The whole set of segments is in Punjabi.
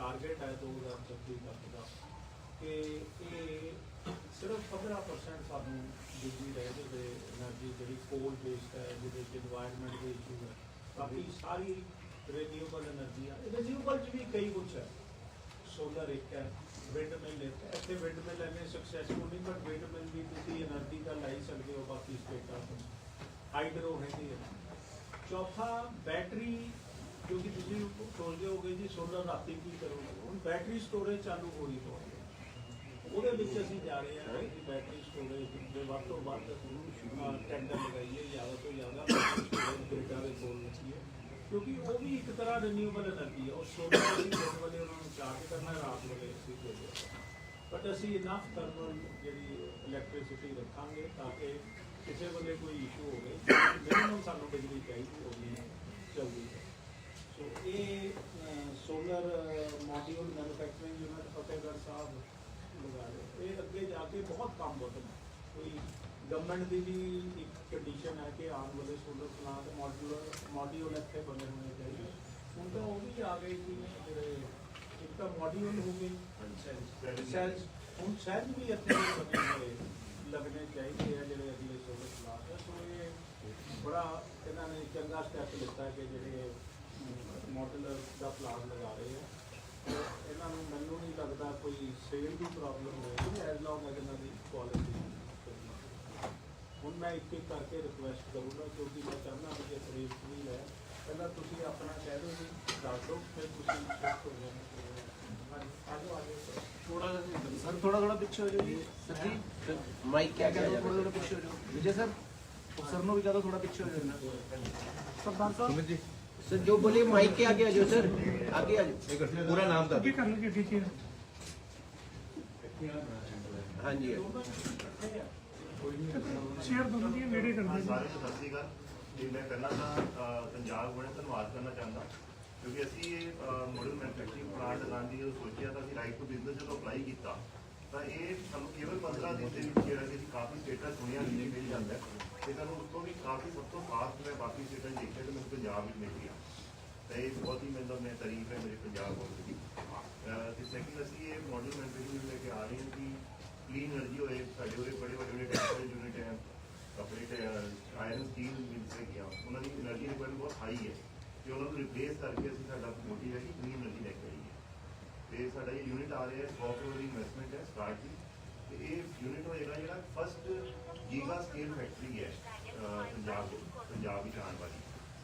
ਟਾਰਗੇਟ ਹੈ 2030 ਤੱਕ ਦਾ ਕਿ ਇਹ ਸਿਰਫ 15% ਸਾਨੂੰ ਬਿਜਲੀ ਰਹਿੰਦੇ ਦੇ એનર્ਜੀ ਜਿਹੜੀ ਕੋਲ ਬੇਸਡ ਹੈ ਜਿਹਦੇ ਚ এনवायरमेंट ਦੇ ਇਸ਼ੂ ਹੈ ਬਾਕੀ ਸਾਰੀ ਰੀਨਿਊਏਬਲ એનર્ਜੀ ਆ ਰੀਨਿਊਏਬਲ ਚ ਵੀ ਕਈ ਕੁਝ ਹੈ ਸੋਲਰ ਇੱਕ ਹੈ ਵਿੰਡ ਮਿਲ ਇੱਕ ਹੈ ਇੱਥੇ ਵਿੰਡ ਮਿਲ ਐਵੇਂ ਸਕਸੈਸਫੁਲ ਨਹੀਂ ਬਟ ਵਿੰਡ ਮਿਲ ਵੀ ਤੁਸੀਂ એનર્ਜੀ ਦਾ ਲੈ ਸਕਦੇ ਹੋ ਬਾਕੀ ਸਟੇਟਾਂ ਤੋਂ ਹਾਈਡਰੋ ਹੈਗੀ ਹੈ ਚੌਥਾ ਬੈਟਰੀ ਕਿਉਂਕਿ ਤੁਸੀਂ ਸੋਚਦੇ ਹੋਗੇ ਜੀ ਸੋਲਰ ਰਾਤੀ ਕੀ ਕਰੋਗੇ ਹੁਣ ਬੈਟਰੀ ਸਟੋਰੇਜ ਚਾਲੂ ਹੋ ਰਹੀ ਚਾਹੀਦੀ ਉਹਦੇ ਵਿੱਚ ਅਸੀਂ ਜਾ ਰਹੇ ਹਾਂ ਕਿ ਬੈਟਰੀ ਸਟੋਰੇਜ ਦੇ ਵੱਧ ਤੋਂ ਵੱਧ ਟੈਂਡਰ ਲਗਾਈਏ ਜ਼ਿਆਦਾ ਤੋਂ ਜ਼ਿਆਦਾ ਸਟੋਰੇਜ ਗ੍ਰਿਡਾਂ ਦੇ ਕੋਲ ਰੱਖੀਏ ਕਿਉਂਕਿ ਉਹ ਵੀ ਇੱਕ ਤਰ੍ਹਾਂ ਰਿਨਿਊਏਬਲ ਐਨਰਜੀ ਹੈ ਉਹ ਸੋਲਰ ਦੀ ਦਿਨ ਵਾਲੇ ਉਹਨਾਂ ਨੂੰ ਚਾਰਜ ਕਰਨਾ ਰਾਤ ਵੇਲੇ ਸੀ ਕੋਈ ਬਟ ਅਸੀਂ ਇਨਫ ਕਰਨ ਜਿਹੜੀ ਇਲੈਕਟ੍ਰਿਸਿਟੀ ਰੱਖਾਂਗੇ ਤਾਂ ਕਿ ਕਿਸੇ ਵੇਲੇ ਕੋਈ ਇਸ਼ੂ ਹੋਵੇ ਮਿਨਿਮਮ ਸਾਨੂੰ ਬਿਜਲੀ ਚਾਹੀਦੀ ਹੋਵੇ ਚਾਹੀਦੀ ਹੈ ਇਹ solar module manufacturing unit Fatehgarh Sahib ਲਗਾ ਰਹੇ ਇਹ ਅੱਗੇ ਜਾ ਕੇ ਬਹੁਤ ਕੰਮ ਬਦਲਣਾ ਕੋਈ ਗਵਰਨਮੈਂਟ ਦੀ ਵੀ ਇੱਕ ਕੰਡੀਸ਼ਨ ਹੈ ਕਿ ਆਉਣ ਵਾਲੇ ਸੋਲਰ ਪਲਾਂਟ ਮੋਡਿਊਲ ਮੋਡਿਊਲ ਇੱਥੇ ਬਣੇ ਹੋਣੇ ਚਾਹੀਦੇ ਹੁਣ ਤਾਂ ਉਹ ਵੀ ਆ ਗਏ ਕਿ ਜਿਹੜੇ ਇੱਕ ਤਾਂ ਮੋਡਿਊਲ ਹੋ ਗਏ ਸੈਲਸ ਹੁਣ ਸੈਲ ਵੀ ਇੱਥੇ ਬਣੇ ਹੋਏ ਲੱਗਣੇ ਚਾਹੀਦੇ ਆ ਜਿਹੜੇ ਅਗਲੇ ਸੋਲਰ ਪਲਾਂਟ ਸੋ ਇਹ ਬੜਾ ਇਹਨਾਂ ਨੇ ਚੰਗਾ ਸਟੈਪ ਲਿੱਤਾ ਕਿ ਜਿਹੜੇ ਮਾਡਲ ਦਾ ਪਲਾਨ ਲਗਾ ਰਹੇ ਆ ਇਹਨਾਂ ਨੂੰ ਮੈਨੂੰ ਨਹੀਂ ਲੱਗਦਾ ਕੋਈ ਸੇਲ ਦੀ ਪ੍ਰੋਬਲਮ ਹੋਏਗੀ ਐਸ ਲੌਂਗ ਐਸ ਇਹਨਾਂ ਦੀ ਕੁਆਲਿਟੀ ਹੁਣ ਮੈਂ ਇੱਕ ਇੱਕ ਕਰਕੇ ਰਿਕੁਐਸਟ ਕਰੂੰਗਾ ਕਿਉਂਕਿ ਮੈਂ ਚਾਹੁੰਦਾ ਕਿ ਇਹ ਸਰੀਰ ਵੀ ਲੈ ਪਹਿਲਾਂ ਤੁਸੀਂ ਆਪਣਾ ਕਹਿ ਦਿਓ ਜੀ ਦੱਸ ਦਿਓ ਫਿਰ ਤੁਸੀਂ ਸ਼ੁਰੂ ਹੋ ਜਾਣਾ ਆਜੋ ਆਜੋ ਥੋੜਾ ਜਿਹਾ ਸਰ ਥੋੜਾ ਥੋੜਾ ਪਿੱਛੇ ਹੋ ਜਾਓ ਜੀ ਸਰ ਮਾਈਕ ਕਿਆ ਕਰ ਥੋੜਾ ਥੋੜਾ ਪਿੱਛੇ ਹੋ ਜਾਓ ਵਿਜੇ ਸਰ ਸਰ ਨੂੰ ਵੀ ਕਹਦਾ ਥੋੜਾ ਪਿੱਛੇ ਹੋ ਜਾਓ ਸਰਦਾਰ ਸਾਹਿਬ ਜੀ ਸਰ ਜੋ ਬੋਲੇ ਮਾਈਕ के आगे आ ਸਰ सर आगे आ जाओ पूरा नाम ਦਾ ਕੀ ਕਰਨਗੇ ਟੀਚਰ हाँ ਹਾਂਜੀ ਸ਼ੇਅਰ ਦੋਨੋਂ ਵੀਡੀਓ ਕਰਦੇ ਨੇ ਸਾਰੇ ਨੂੰ ਸਤਿ ਸ਼੍ਰੀ ਅਕਾਲ ਜੀ ਮੈਂ ਪਹਿਲਾਂ ਤਾਂ ਅਹ, ਪੰਜਾਬ ਬੜੇ ਧੰਨਵਾਦ ਕਰਨਾ ਚਾਹੁੰਦਾ ਕਿਉਂਕਿ ਅਸੀਂ ਇਹ ਮੋਡਲ ਮੈਨੂਫੈਕਚਰਿੰਗ ਪਲਾਂਟ ਲਾਣ ਦੀ ਜਦੋਂ ਸੋਚਿਆ ਤਾਂ ਅਸੀਂ ਰਾਈਟ ਟੂ ਬਿਜ਼ਨਸ ਜਦੋਂ ਅਪਲਾਈ ਕੀਤਾ ਤਾਂ ਇਹ ਸਾਨੂੰ ਕੇਵਲ 15 ਦਿਨ ਦੇ ਵਿੱਚ ਜਿਹੜਾ ਕਿ ਕਾਫੀ ਡੇਟਾ ਦੁਨੀਆ ਵਿੱਚ ਮਿਲ ਜਾਂਦਾ ਹੈ ਤੇ ਸਾਨੂੰ ਉਸ ਤੋਂ ਵੀ ਕਾਫੀ ਸਭ ਤੋਂ ਖਾਸ ਮੈਂ ਬਾਕੀ ਸਟੇਟਾਂ ਦੇਖਿਆ ਤੇ ਮੈਨੂੰ ਪੰਜਾਬ ਵਿੱਚ ਮਿਲ ਗਿਆ ਤੇ ਇਹ ਬਹੁਤ ਹੀ ਮਤਲਬ ਮੈਂ ਤਾਰੀਫ ਹੈ ਮੇਰੇ ਪੰਜਾਬ ਬੋਰਡ ਦੀ ਤੇ ਸੈਕਿੰਡ ਅਸੀਂ ਇਹ ਮਾਡਲ ਮੈਨੂਫੈਕਚਰਿੰਗ ਲੈ ਕੇ ਆ ਰਹੇ ਹਾਂ ਕਿ ਕਲੀਨ એનર્ਜੀ ਹੋਏ ਸਾਡੇ ਉਰੇ ਬੜੇ ਵੱਡੇ ਵੱਡੇ ਟੈਕਸਟਾਈਲ ਯੂਨਿਟ ਹੈ ਕੱਪੜੇ ਤੇ ਆਇਰਨ ਸਟੀਲ ਮਿਲਸ ਹੈ ਗਿਆ ਉਹਨਾਂ ਦੀ એનર્ਜੀ ਰਿਕੁਆਇਰਮੈਂਟ ਬਹੁਤ ਹਾਈ ਹੈ ਤੇ ਉਹਨਾਂ ਨੂੰ ਰਿਪਲੇਸ ਕਰਕੇ ਅਸੀਂ ਸਾਡਾ ਮੋਟੀ ਹੈ ਕਿ ਕਲੀਨ એનર્ਜੀ ਲੈ ਕੇ ਤੇ ਸਾਡਾ ਇਹ ਯੂਨਿਟ ਆ ਰਿਹਾ ਹੈ 100 ਕਰੋੜ ਦੀ ਇਨਵੈਸਟਮੈਂਟ ਹੈ ਸਟਾਰਟ ਦੀ ਤੇ ਇਹ ਯੂਨਿਟ ਹੋਏਗਾ ਜਿਹੜਾ ਫਸਟ ਗੀਗਾ ਸਕੇਲ ਫੈਕਟਰੀ ਹੈ ਪੰਜਾਬ ਪੰਜਾਬ ਵਿੱਚ ਆਉਣ ਵਾਲੀ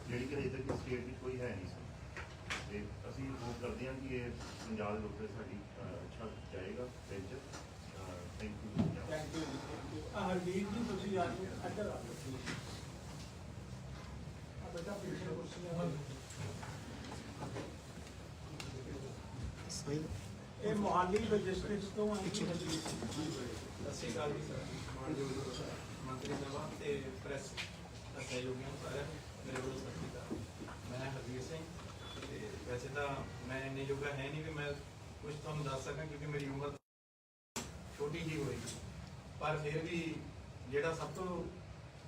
ਜਿਹੜੀ ਕਿ ਅਜੇ ਤੱਕ ਸਟੇਟ ਵਿੱਚ ਕੋਈ ਹੈ ਨਹੀਂ ਸੀ ਤੇ ਅਸੀਂ ਹੋਪ ਕਰਦੇ ਹਾਂ ਕਿ ਇਹ ਪੰਜਾਬ ਦੇ ਲੋਕਾਂ ਸਾਡੀ ਅੱਛਾ ਜਾਏਗਾ venture thank you thank you Hardeep ji ਤੁਸੀਂ ਜਾ ਕੇ ਅੱਧਰ ਆ ਬੇਟਾ ਪਿੱਛੇ ਕੁਰਸੀ ਆ ਸਹੀ ਇਹ ਮੁਹਾਲੀ ਲੌਜਿਸਟਿਕਸ ਤੋਂ ਆਈ ਪਿੱਛੇ ਅਸੀਂ ਗੱਲ ਜੀ ਸਰ ਮੰਤਰੀ ਸਾਹਿਬ ਤੇ ਪ੍ਰੈਸ ਦਾ ਸਹਿਯੋਗੀਆਂ ਨੂੰ ਸਾਰਿਆਂ ਮੇਰੇ ਕੋਲ ਸਤਿ ਮੈਂ ਹਰਜੀਤ ਸਿੰਘ ਤੇ ਵੈਸੇ ਤਾਂ ਮੈਂ ਇੰਨੇ ਯੋਗਾ ਹੈ ਨਹੀਂ ਕਿ ਮੈਂ ਕੁਝ ਤੁਹਾਨੂੰ ਦੱਸ ਸਕਾਂ ਕਿਉਂਕਿ ਮੇਰੀ ਉਮਰ ਛੋਟੀ ਜੀ ਹੋਈ ਪਰ ਫਿਰ ਵੀ ਜਿਹੜਾ ਸਭ ਤੋਂ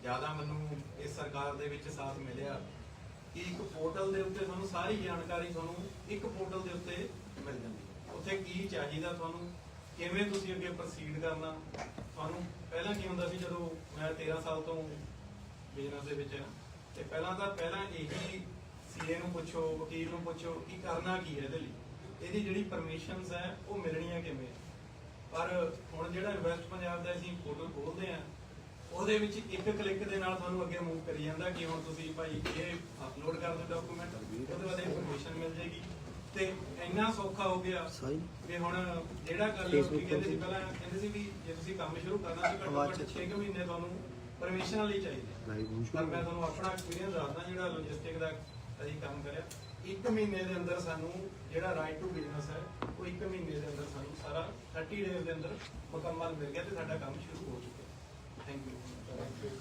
ਜ਼ਿਆਦਾ ਮੈਨੂੰ ਇਸ ਸਰਕਾਰ ਦੇ ਵਿੱਚ ਸਾਥ ਮਿਲਿਆ ਕਿ ਇੱਕ ਪੋਰਟਲ ਦੇ ਉੱਤੇ ਤੁਹਾਨੂੰ ਸਾਰੀ ਜਾਣਕਾਰੀ ਤੁਹਾਨੂੰ ਇੱਕ ਪੋਰਟਲ ਦੇ ਉੱਤੇ ਮਿਲ ਜਾਂਦੀ ਉੱਥੇ ਕੀ ਚਾਹੀਦਾ ਤੁਹਾਨੂੰ ਕਿਵੇਂ ਤੁਸੀਂ ਅੱਗੇ ਪ੍ਰੋਸੀਡ ਕਰਨਾ ਤੁਹਾਨੂੰ ਪਹਿਲਾਂ ਕੀ ਹੁੰਦਾ ਸੀ ਜਦੋਂ ਮੈਂ 13 ਸਾਲ ਤੋਂ ਬਿਜ਼ਨਸ ਦੇ ਵਿੱਚ ਹਾਂ ਤੇ ਪਹਿਲਾਂ ਤਾਂ ਪਹਿਲਾਂ ਇਹੀ ਸੀਏ ਨੂੰ ਪੁੱਛੋ ਵਕੀਲ ਨੂੰ ਪੁੱਛੋ ਕਿ ਕਰਨਾ ਕੀ ਹੈ ਇਹਦੇ ਲਈ ਇਹਦੀ ਜਿਹੜੀ ਪਰਮਿਸ਼ਨਸ ਹੈ ਉਹ ਮਿਲਣੀਆਂ ਕਿਵੇਂ ਪਰ ਹੁਣ ਜਿਹੜਾ ਇਨਵੈਸਟ ਪੰਜਾਬ ਦਾ ਅਸੀਂ ਪੋਰਟਲ ਖੋਲਦੇ ਆ ਉਹਦੇ ਵਿੱਚ ਇੱਕ ਕਲਿੱਕ ਦੇ ਨਾਲ ਤੁਹਾਨੂੰ ਅੱਗੇ ਮੂਵ ਕਰੀ ਜਾਂਦਾ ਕਿ ਹੁਣ ਤੁਸੀਂ ਭਾਈ ਇਹ ਅਪਲੋਡ ਕਰ ਦਿਓ ਡਾਕੂਮੈਂਟ ਉਹਦੇ ਬਾਅਦ ਇਨਫੋਰਮੇਸ਼ਨ ਮਿਲ ਜੇਗੀ ਤੇ ਇੰਨਾ ਸੌਖਾ ਹੋ ਗਿਆ ਤੇ ਹੁਣ ਜਿਹੜਾ ਗੱਲ ਵੀ ਕਹਿੰਦੇ ਸੀ ਪਹਿਲਾਂ ਕਹਿੰਦੇ ਸੀ ਵੀ ਜੇ ਤੁਸੀਂ ਕੰਮ ਸ਼ੁਰੂ ਕਰਨਾ ਸੀ ਘੱਟੋ ਘੱਟ 6 ਮਹੀਨੇ ਤੁਹਾਨੂੰ ਪਰਮਿਸ਼ਨ ਲਈ ਚਾਹੀਦੀ ਪਰ ਮੈਂ ਤੁਹਾਨੂੰ ਆਪਣਾ ਐਕਸਪੀਰੀਅੰਸ ਦੱਸਦਾ ਜਿਹੜਾ ਲੌਜਿਸਟਿਕ ਦਾ ਅਸੀਂ ਕੰਮ ਕਰਿਆ 1 ਮਹੀਨੇ ਦੇ ਅੰਦਰ ਸਾਨੂੰ ਜਿਹੜਾ ਰਾਈਟ ਟੂ ਬਿਜ਼ਨਸ ਹੈ ਉਹ 1 ਮਹੀਨੇ ਦੇ ਅੰਦਰ ਸਾਨੂੰ ਸਾਰਾ 30 ਡੇਜ਼ ਦੇ ਅੰਦਰ ਮੁਕੰਮਲ ਮਿਲ ਗਿਆ ਤੇ ਸਾਡਾ ਕੰਮ ਸ਼ੁਰੂ ਹੋ ਚੁੱਕਿਆ thank you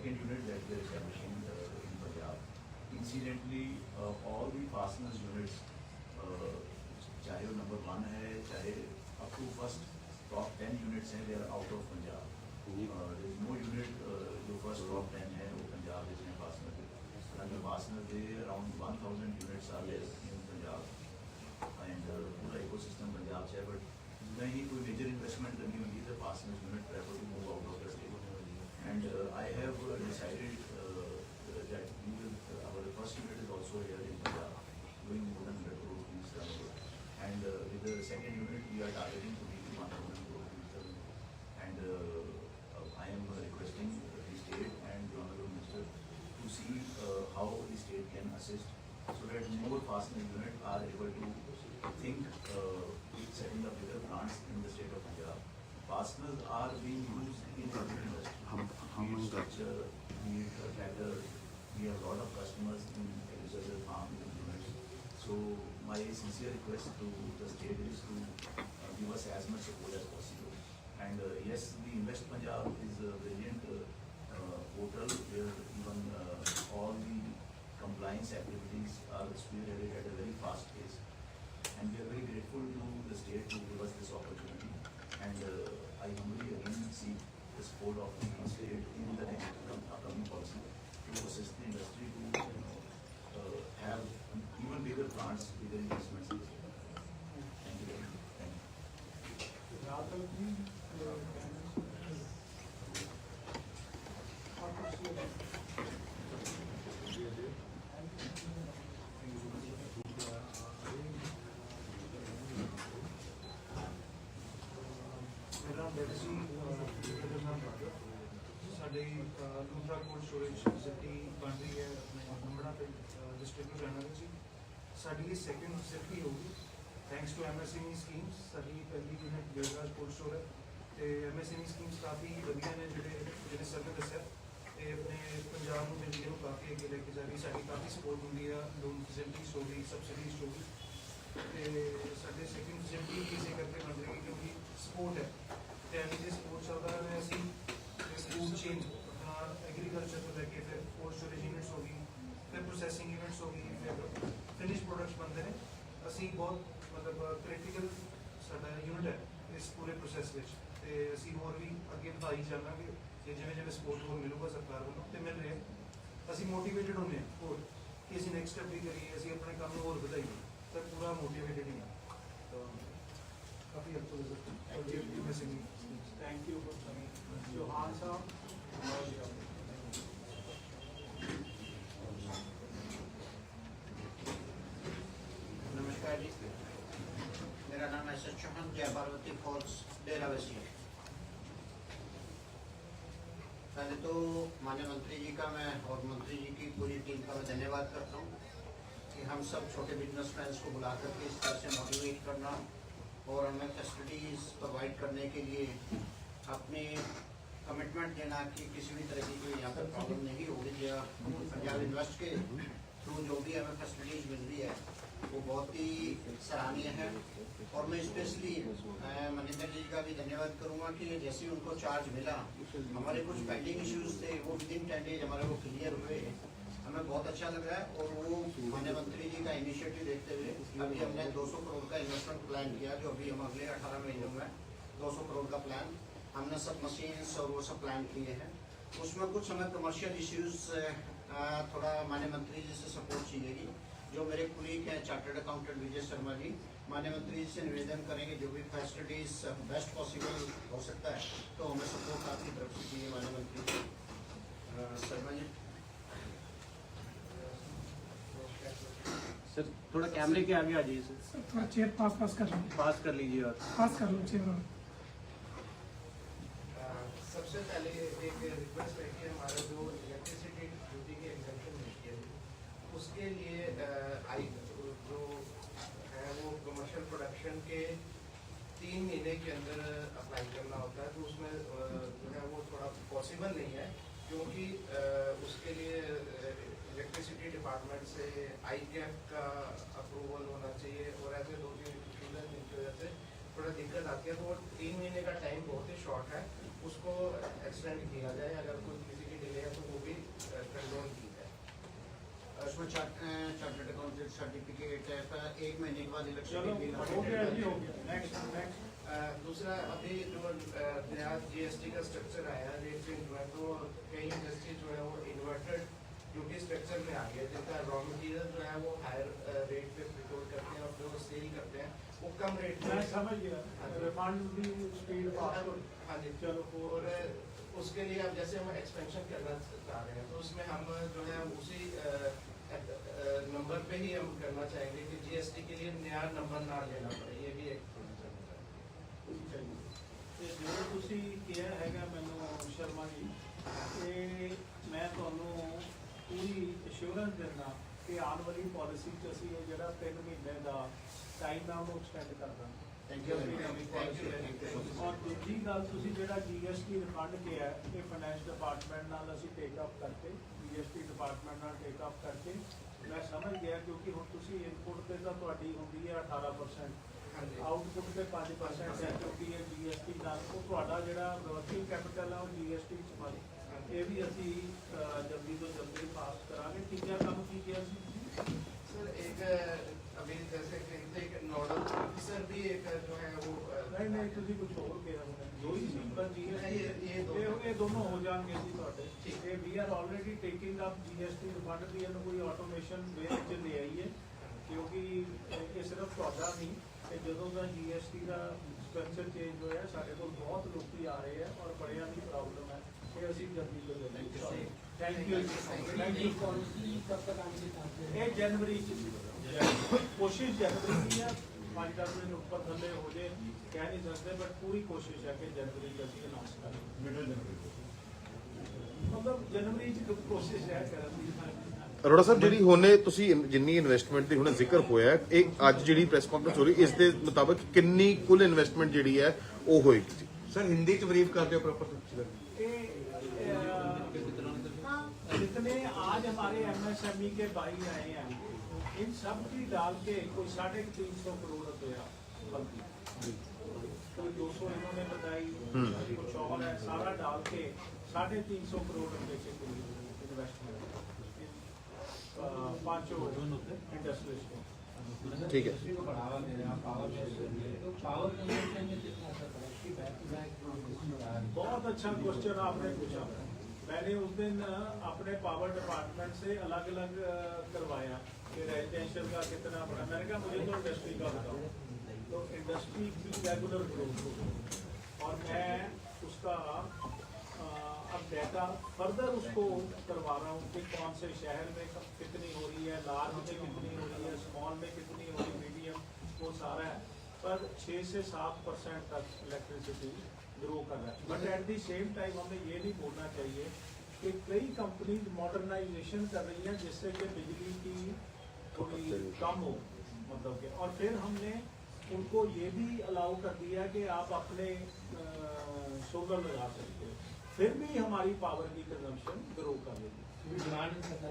second unit that we are establishing uh, in Punjab. Incidentally, uh, all the fasteners units, uh, number one है, चाहे up to first top ten units hai, they are out of Punjab. Uh, there is no unit uh, first top ten hai, wo Punjab is in fastener they. Currently, fastener they around 1,000 units are there yes. in Punjab. And the uh, whole ecosystem Punjab से है, but is no major investment in the fasteners unit prefer to move out of And uh, I have uh, decided uh, that we will, our first unit is also here in Punjab, doing more than 100 crore rupees turnover. And with the second unit, we are targeting to reach 1,000 crore rupees turnover. And I am requesting the state and the Honorable Minister to see how the state can assist so that more fastener units are able to think uh, setting up their plants in the state of Punjab. Fasteners sincere request to the state is to uh, give us as much support as possible. And uh, yes, the Invest Punjab is a brilliant uh, uh, portal where even uh, all the compliance activities are spearheaded at a very fast pace. And we are very grateful to the state to give us this opportunity. And uh, I humbly again seek the support of the state in the next upcoming policy to assist the industry to you know, have even bigger plants within these messages. Thank you very much. Thank you. ਮੇਰਾ ਲੈਗਸੀ ਸਾਡੇ ਦੂਸਰਾ ਕੋਲ ਸਟੋਰੇਜ ਫੈਸਿਲਿਟੀ ਬਣ ਰਹੀ ਹੈ डिस्ट्रिक्ट एनर्जी साड़ी सैकेंड सिफ्ट होगी थैंक्स टू ਐਮਐਸਐਮਈ ਸਕੀਮਸ ਸਾਡੀ ਪਹਿਲੀ ਯੂਨਿਟ ਬੇਗਰਾਜ ਕੋਲ ਸਟੋਰ ਹੈ ਤੇ ਐਮਐਸਐਮਈ ਸਕੀਮਸ ਕਾਫੀ ਵਧੀਆ ਨੇ ਜਿਹੜੇ ਜਿਹੜੇ ਸਰ ਨੇ ਦੱਸਿਆ ਤੇ ਆਪਣੇ ਪੰਜਾਬ ਨੂੰ ਜਿਹੜੀ ਉਹ ਕਾਫੀ ਅੱਗੇ ਲੈ ਕੇ ਜਾ ਰਹੀ ਸਾਡੀ ਕਾਫੀ ਸਪੋਰਟ ਹੁੰਦੀ ਆ ਲੋਨ ਫੈਸਿਲਿਟੀਜ਼ ਹੋ ਗਈ ਸਬਸਿਡੀਜ਼ ਹੋ ਗਈ ਤੇ ਸਾਡੇ ਸੈਕਿੰਡ ਫੈਸਿਲਿਟੀ ਕਿਸੇ ਕਰਕੇ ਬਣ ਰਹੀ ਕਿਉਂਕਿ ਸਪੋਰਟ ਹੈ ਤੇ ਐਨੀ ਦੇ ਸਪੋਰਟ ਚੱਲਦਾ ਰਹੇ ਅਸੀਂ ਫੂਡ ਚੇਨ ਆਪਣਾ ਐਗਰੀਕਲਚਰ ਤੋਂ ਲੈ ਕੇ ਫਿਰ ਫੂਡ ਸਟੋਰੇਜ ਯੂਨਿਟਸ ਹੋ ਗਈ प्रोसैसिंग यूनिट्स हो गई फिनिश प्रोडक्ट्स बनते हैं असी बहुत मतलब क्रिटिकल सा यूनिट है इस पूरे प्रोसैस में असी होर भी अगर बधाई चाहा कि जिम्मे जिमें सपोर्ट होर मिलेगा सरकार वालों तो मिल रहे हैं असं मोटिवेटड होंगे होर कि अभी नैक्स स्टैप भी करिए अभी अपने काम होर बधाइए तो पूरा मोटीवेटेड ही है काफ़ी हेल्प होगी थैंक यू चौहान साहब Thank माननीय मंत्री जी का मैं और मंत्री जी की पूरी टीम का मैं धन्यवाद करता हूँ कि हम सब छोटे बिजनेस मैं को बुला करके इस तरह से मोटिवेट करना और हमें फैसिलिटीज़ प्रोवाइड करने के लिए अपनी कमिटमेंट देना कि किसी भी तरह की कोई यहाँ पर प्रॉब्लम नहीं होगी या पंजाब इन्वेस्ट के थ्रू तो जो भी हमें फैसिलिटीज मिल रही है वो बहुत ही सराहनीय है और मैं स्पेशली मनिंदर जी का भी धन्यवाद करूंगा कि जैसे उनको चार्ज मिला हमारे कुछ पेंडिंग इश्यूज थे वो विद इन टेन डेज हमारे वो क्लियर हुए हमें बहुत अच्छा लग रहा है और वो माननीय मंत्री जी का इनिशिएटिव देखते हुए अभी हमने 200 करोड़ का इन्वेस्टमेंट प्लान किया जो अभी हम अगले 18 महीनों में 200 करोड़ का प्लान हमने सब मशीन्स और वो सब प्लान किए हैं उसमें कुछ हमें कमर्शियल इश्यूज थोड़ा मान्य मंत्री जी से सपोर्ट चाहिएगी जो मेरे कुलीग हैं चार्टर्ड अकाउंटेंट विजय शर्मा जी मान्य मंत्री जी से निवेदन करेंगे जो भी फैसिलिटीज बेस्ट पॉसिबल हो सकता है तो हमें सपोर्ट आपकी तरफ से चाहिए मान्य मंत्री जी शर्मा जी सर थोड़ा कैमरे के आगे आ जाइए सर थोड़ा चेयर पास पास कर लीजिए पास कर लीजिए और पास कर लो चेयर सबसे पहले के लिए आई जो है वो कमर्शियल प्रोडक्शन के तीन महीने के अंदर अप्लाई करना होता है तो उसमें जो है वो थोड़ा पॉसिबल नहीं है क्योंकि उसके लिए इलेक्ट्रिसिटी डिपार्टमेंट से आई का अप्रूवल होना चाहिए और ऐसे दो तीन रीजन जिनकी वजह से थोड़ा दिक्कत आती है तो वो तीन महीने का टाइम बहुत ही शॉर्ट है उसको एक्सटेंड किया जाए अगर कोई किसी की डिले है तो वो भी कंट्रोल किया उसमें चार्टर्ड अकाउंटेंट सर्टिफिकेट एक महीने के बाद इलेक्शन दूसरा अभी जो नया जीएसटी का स्ट्रक्चर आया है तो कई इंडस्ट्री जो है वो इन्वर्टेड क्योंकि स्ट्रक्चर में आ गया जिनका रॉ मटेरियल जो है वो हायर रेट पे प्रिटोर करते हैं और जो सेल करते हैं वो कम रेट में समझ गया हाँ भी स्पीड हाँ, हाँ जी चलो और उसके लिए अब जैसे हम एक्सपेंशन करना चाह रहे हैं तो उसमें हम जो है उसी नंबर पे ही हम करना चाहेंगे कि जीएसटी के लिए नया नंबर ना लेना पड़े ये भी एक ਤੇ ਜੋ ਤੁਸੀਂ ਕਿਹਾ ਹੈਗਾ ਮੈਨੂੰ ਸ਼ਰਮਾ ਜੀ ਤੇ ਮੈਂ ਤੁਹਾਨੂੰ ਪੂਰੀ ਅਸ਼ੋਰੈਂਸ ਦਿੰਦਾ ਕਿ ਆਉਣ ਵਾਲੀ ਪਾਲਿਸੀ 'ਚ ਅਸੀਂ ਇਹ ਜਿਹੜਾ 3 ਮਹੀਨੇ ਦਾ ਟਾਈਮ ਆ ਉਹ ਐਕਸਟੈਂਡ ਕਰ ਦਾਂਗੇ ਥੈਂਕ ਯੂ ਔਰ ਦੂਜੀ ਗੱਲ ਤੁਸੀਂ ਜਿਹੜਾ ਜੀਐਸਟੀ ਰਿਫੰਡ ਕਿਹਾ ਇਹ ਫਾਈਨੈਂਸ ਡਿਪਾਰਟਮੈਂਟ ਨਾਲ ਅਸੀਂ ਟੇਕ ਅਪ ਕਰਕੇ ਡਿਸਟ੍ਰਿਕਟ ਡਿਪਾਰਟਮੈਂਟ ਨਾਲ ਟੇਕ ਅਪ ਕਰਕੇ ਮੈਂ ਸਮਝ ਗਿਆ ਕਿਉਂਕਿ ਹੁਣ ਤੁਸੀਂ ਇਨਪੁਟ ਤੇ ਤਾਂ ਤੁਹਾਡੀ ਹੁੰਦੀ ਹੈ 18% ਆਊਟਪੁੱਟ ਤੇ 5% ਹੈ ਕਿਉਂਕਿ ਇਹ ਜੀਐਸਟੀ ਨਾਲ ਉਹ ਤੁਹਾਡਾ ਜਿਹੜਾ ਵਰਕਿੰਗ ਕੈਪੀਟਲ ਆ ਉਹ ਜੀਐਸਟੀ ਚ ਪਾਈ ਇਹ ਵੀ ਅਸੀਂ ਜਲਦੀ ਤੋਂ ਜਲਦੀ ਪਾਸ ਕਰਾਂਗੇ ਤੀਜਾ ਕੰਮ ਕੀ ਕਿਹਾ ਸੀ सर एक अभी जैसे कहते हैं नोडल ऑफिसर भी एक जो है वो ਨਹੀਂ ਨਹੀਂ ਤੁਸੀਂ ਕੁਝ ਹੋਰ ਕਿਹਾ ਜੋ ਹੀ ਸਿੰਪਲ ਜੀਐਸਟੀ ਇਹ ਇਹ ਦੋਨੋਂ ਹੋ ਜਾਣਗੇ ਜੀ ਤੁਹਾਡੇ ਇਹ ਵੀ are already taking up GST department ਦੀ ਇਹਨੂੰ ਕੋਈ ਆਟੋਮੇਸ਼ਨ ਵੇ ਵਿੱਚ ਲੈ ਹੈ ਕਿਉਂਕਿ ਇਹ ਸਿਰਫ ਤੁਹਾਡਾ ਨਹੀਂ ਤੇ ਜਦੋਂ ਦਾ ਜੀਐਸਟੀ ਦਾ ਸਟਰਕਚਰ ਚੇਂਜ ਹੋਇਆ ਸਾਡੇ ਕੋਲ ਬਹੁਤ ਲੋਕੀ ਆ ਰਹੇ ਆ ਔਰ ਬੜਿਆਂ ਦੀ ਪ੍ਰੋਬਲਮ ਹੈ ਤੇ ਅਸੀਂ ਜਲਦੀ ਤੋਂ ਜਲਦੀ thank you thank you policy ਕਦ ਤੱਕ ਆਣੀ ਹੈ ਇਹ ਜਨਵਰੀ ਚ ਕੋਸ਼ਿਸ਼ ਜਨਵਰੀ ਦੀ ਹੈ ਰੋੜਾ ਥੱਲੇ ਹੋ ਜੇ ਕਹਿ ਨਹੀਂ ਸਕਦੇ ਬਟ ਪੂਰੀ ਕੋਸ਼ਿਸ਼ ਹੈ ਕਿ ਜਨਵਰੀ ਅਨਾਉਂਸ ਕਰ ਮਿਡਲ ਜਨਵਰੀ ਮਤਲਬ ਜਨਵਰੀ ਚ ਕੋਸ਼ਿਸ਼ ਹੈ ਸਾਹਿਬ ਜਿਹੜੀ ਹੋਨੇ ਤੁਸੀਂ ਜਿੰਨੀ ਇਨਵੈਸਟਮੈਂਟ ਦੀ ਹੁਣ ਜ਼ਿਕਰ ਹੋਇਆ ਇਹ ਅੱਜ ਜਿਹੜੀ ਪ੍ਰੈਸ ਕਾਨਫਰੰਸ ਹੋ ਰਹੀ ਇਸ ਦੇ ਮੁਤਾਬਕ ਕਿੰਨੀ ਕੁੱਲ ਇਨਵੈਸਟਮੈਂਟ ਜਿਹੜੀ ਹੈ ਉਹ ਹੋਏਗੀ ਜੀ ਸਰ ਹਿੰਦੀ ਚ ਬਰੀਫ ਕਰ ਦਿਓ ਪ੍ਰੋਪਰ ਤੁਸੀਂ ਇਹ ਜਿੰਨੇ ਅੱਜ ਹਮਾਰੇ ਐਮਐਸਐਮਈ e ਕੇ ਬਾਈ ਆਏ ਹਨ इन सब की डाल के कोई साढ़े तीन सौ करोड़ रुपया कोई तो दो सौ इन्होंने बताई हम्म। कुछ और है सारा डाल के साढ़े तीन सौ करोड़ रुपये से ठीक तो है बहुत अच्छा क्वेश्चन आपने पूछा मैंने उस दिन अपने पावर डिपार्टमेंट से अलग अलग करवाया कि रेजिडेंशियल का कितना बड़ा मैंने कहा मुझे तो इंडस्ट्री का बताओ तो इंडस्ट्री की रेगुलर ग्रोथ हो और मैं उसका अब डेटा फर्दर उसको करवा रहा हूँ कि कौन से शहर में कितनी हो रही है लार्ज में कितनी हो रही है स्मॉल में कितनी हो रही है मीडियम वो सारा है पर छः से सात परसेंट तक इलेक्ट्रिसिटी ग्रो कर रहा है but at the same time हमें ये नहीं बोलना चाहिए कि कई कंपनीज मॉडर्नाइजेशन कर रही हैं जिससे कि बिजली की थोड़ी कम हो मतलब के और फिर हमने उनको ये भी अलाउ कर दिया कि आप अपने सोलर लगा सकते हो फिर भी हमारी पावर की कंजम्पशन ग्रो कर रही तो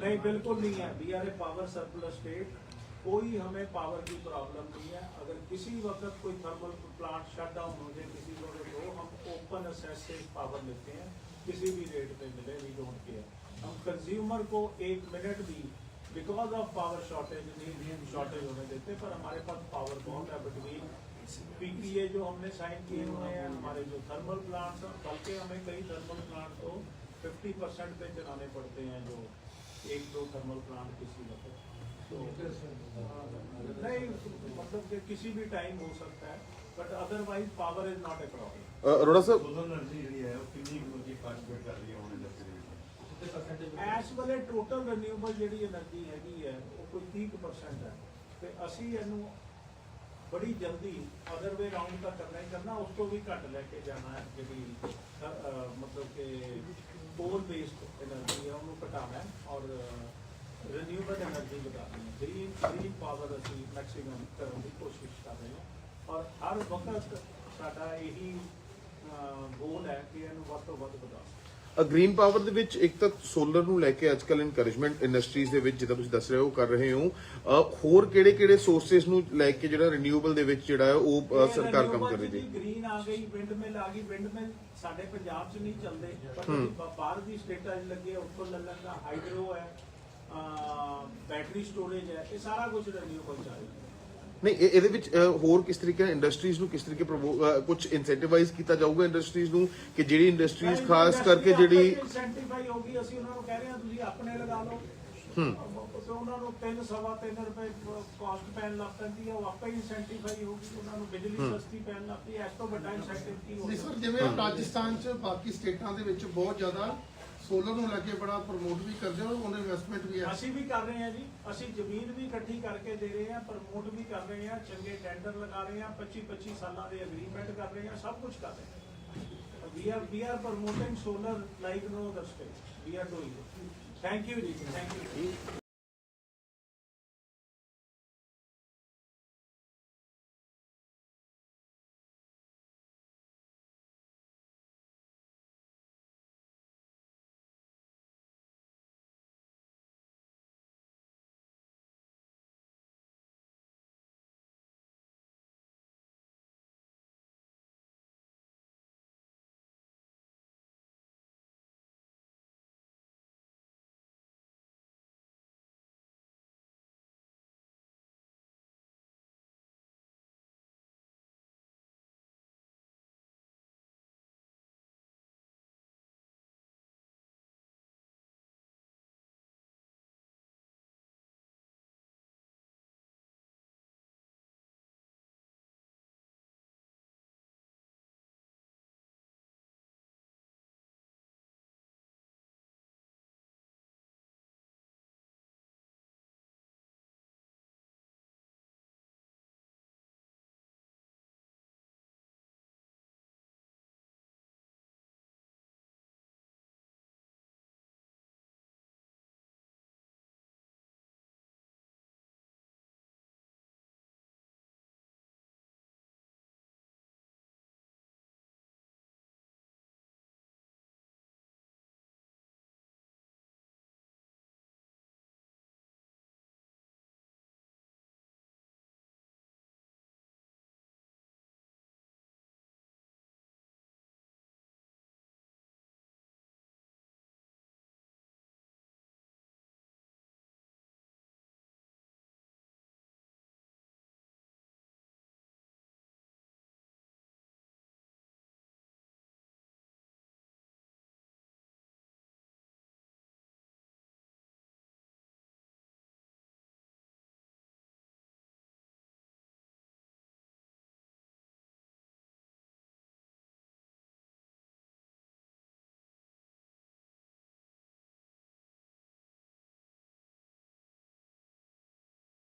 नहीं बिल्कुल नहीं है we are a power surplus state कोई हमें पावर की प्रॉब्लम नहीं है अगर किसी वक्त कोई थर्मल प्लांट शट डाउन हो जाए किसी वक्त को तो हम ओपन असेस से पावर लेते हैं किसी भी रेट पे मिले वी डोंट केयर हम कंज्यूमर को एक मिनट भी बिकॉज ऑफ पावर शॉर्टेज नहीं शॉर्टेज होने देते पर हमारे पास पावर बहुत है बिटवीन पीपीए जो हमने साइन किए हुए हैं हमारे जो थर्मल प्लांट्स हैं बल्कि हमें कई थर्मल प्लांट तो 50 परसेंट पे चलाने पड़ते हैं जो एक दो थर्मल प्लांट किसी वक्त तो नहीं मतलब कि किसी भी टाइम हो सकता है but otherwise power is not a problem Arora sir solar energy है वो कितनी पार्टिसिपेट कर रही है ਇਸ ਵੇਲੇ ਟੋਟਲ ਰੀਨਿਊਏਬਲ ਜਿਹੜੀ એનર્ਜੀ ਹੈਗੀ ਹੈ ਉਹ ਕੋਈ 30% ਹੈ ਤੇ ਅਸੀਂ ਇਹਨੂੰ ਬੜੀ ਜਲਦੀ ਅਦਰ ਵੇ ਰਾਉਂਡ ਤੱਕ ਕਰਨਾ ਹੀ ਕਰਨਾ ਉਸ ਤੋਂ ਵੀ ਘੱਟ ਲੈ ਕੇ ਜਾਣਾ ਹੈ ਜਿਹੜੀ ਮਤਲਬ ਕਿ ਕੋਲ ਬੇਸਡ એનર્ਜੀ ਹੈ ਉਹਨੂੰ ਘਟਾਣਾ ਹੈ ਔਰ ਰੀਨਿਊਏਬਲ એનર્ਜੀ ਵਧਾਉਣੀ ਹੈ ਗ੍ਰੀਨ ਗ੍ਰੀਨ ਪਾਵਰ ਅਸੀਂ ਮੈਕਸਿਮਮ ਕਰਨ ਦੀ ਕੋਸ਼ਿਸ਼ ਕਰ ਰਹੇ ਹਾਂ ਔਰ ਹਰ ਵਕਤ ਸਾਡਾ ਇਹੀ ਗੋਲ ਹੈ ਕਿ ਇਹਨੂੰ ਵੱਧ ਤੋਂ ਵੱਧ ਵਧਾਉਣਾ ਗ੍ਰੀਨ ਪਾਵਰ ਦੇ ਵਿੱਚ ਇੱਕ ਤਾਂ ਸੋਲਰ ਨੂੰ ਲੈ ਕੇ ਅੱਜਕੱਲ ਇਨਕਰੇਜਮੈਂਟ ਇੰਡਸਟਰੀਜ਼ ਦੇ ਵਿੱਚ ਜਿੱਦਾਂ ਤੁਸੀਂ ਦੱਸ ਰਹੇ ਹੋ ਕਰ ਰਹੇ ਹੋ ਹੋਰ ਕਿਹੜੇ-ਕਿਹੜੇ ਸੋਰਸਸ ਨੂੰ ਲੈ ਕੇ ਜਿਹੜਾ ਰੀਨਿਊਏਬਲ ਦੇ ਵਿੱਚ ਜਿਹੜਾ ਹੈ ਉਹ ਸਰਕਾਰ ਕੰਮ ਕਰ ਰਹੀ ਹੈ ਗ੍ਰੀਨ ਆ ਗਈ ਵਿੰਡ ਮਿਲ ਆ ਗਈ ਵਿੰਡ ਮਿਲ ਸਾਡੇ ਪੰਜਾਬ 'ਚ ਨਹੀਂ ਚੱਲਦੇ ਪਰ ਬਾਹਰ ਦੀ ਸਟੇਟਾਂ 'ਚ ਲੱਗੇ ਉੱਥੋਂ ਲੱਗਦਾ ਹਾਈਡਰੋ ਹੈ ਬੈਟਰੀ ਸਟੋਰੇਜ ਹੈ ਇਹ ਸਾਰਾ ਕੁਝ ਰੀਨਿਊਏਬਲ ਚੱਲ ਰਿਹਾ ਨਹੀਂ ਇਹ- ਇਹਦੇ ਵਿੱਚ ਹੋਰ ਕਿਸ ਤਰੀਕੇ ਨਾਲ ਇੰਡਸਟਰੀਜ਼ ਨੂੰ ਕਿਸ ਤਰੀਕੇ ਕੁਝ ਇਨਸੈਂਟੀਵਾਈਜ਼ ਕੀਤਾ ਜਾਊਗਾ ਇੰਡਸਟਰੀਜ਼ ਨੂੰ ਕਿ ਜਿਹੜੀ ਇੰਡਸਟਰੀਜ਼ ਖਾਸ ਕਰਕੇ ਜਿਹੜੀ ਇਨਸੈਂਟੀਫਾਈ ਹੋ ਗਈ ਅਸੀਂ ਉਹਨਾਂ ਨੂੰ ਕਹਿ ਰਹੇ ਹਾਂ ਤੁਸੀਂ ਆਪਣੇ ਲਗਾ ਲਓ ਹੂੰ ਤੇ ਉਹਨਾਂ ਨੂੰ 3 ਸਵਾ 3 ਰੁਪਏ ਕਾਸਟ ਪੈਣ ਲੱਗ ਪੈਂਦੀ ਹੈ ਉਹ ਆਪੇ ਇਨਸੈਂਟੀਫਾਈ ਹੋ ਗਈ ਉਹਨਾਂ ਨੂੰ ਬਿਜਲੀ ਸਸਤੀ ਪੈਣ ਲੱਗ ਪਈ ਇਸ ਤੋਂ ਵੱਡਾ ਇਨਸੈਂਟਿਵ ਕੀ ਹੋ ਸਕਦਾ ਜਿਵੇਂ ਰਾਜਸਥਾਨ ਚ ਬਾਕੀ ਸਟੇਟਾਂ ਦੇ ਵਿੱਚ ਬਹੁਤ ਜ਼ਿਆਦਾ ਸੋਲਰ ਨੂੰ ਲੈ ਕੇ ਬੜਾ ਪ੍ਰਮੋਟ ਵੀ ਕਰਦੇ ਹੋ ਉਹਨਾਂ ਇਨਵੈਸਟਮੈਂਟ ਵੀ ਹੈ ਅਸੀਂ ਵੀ ਕਰ ਰਹੇ ਹਾਂ ਜੀ ਅਸੀਂ ਜ਼ਮੀਨ ਵੀ ਇਕੱਠੀ ਕਰਕੇ ਦੇ ਰਹੇ ਹਾਂ ਪ੍ਰਮੋਟ ਵੀ ਕਰ ਰਹੇ ਹਾਂ ਚੰਗੇ ਟੈਂਡਰ ਲਗਾ ਰਹੇ ਹਾਂ 25 25 ਸਾਲਾਂ ਦੇ ਐਗਰੀਮੈਂਟ ਕਰ ਰਹੇ ਹਾਂ ਸਭ ਕੁਝ ਕਰ ਰਹੇ ਹਾਂ we are we are promoting solar like no other we are doing thank you ਜੀ ਥੈਂਕ ਯੂ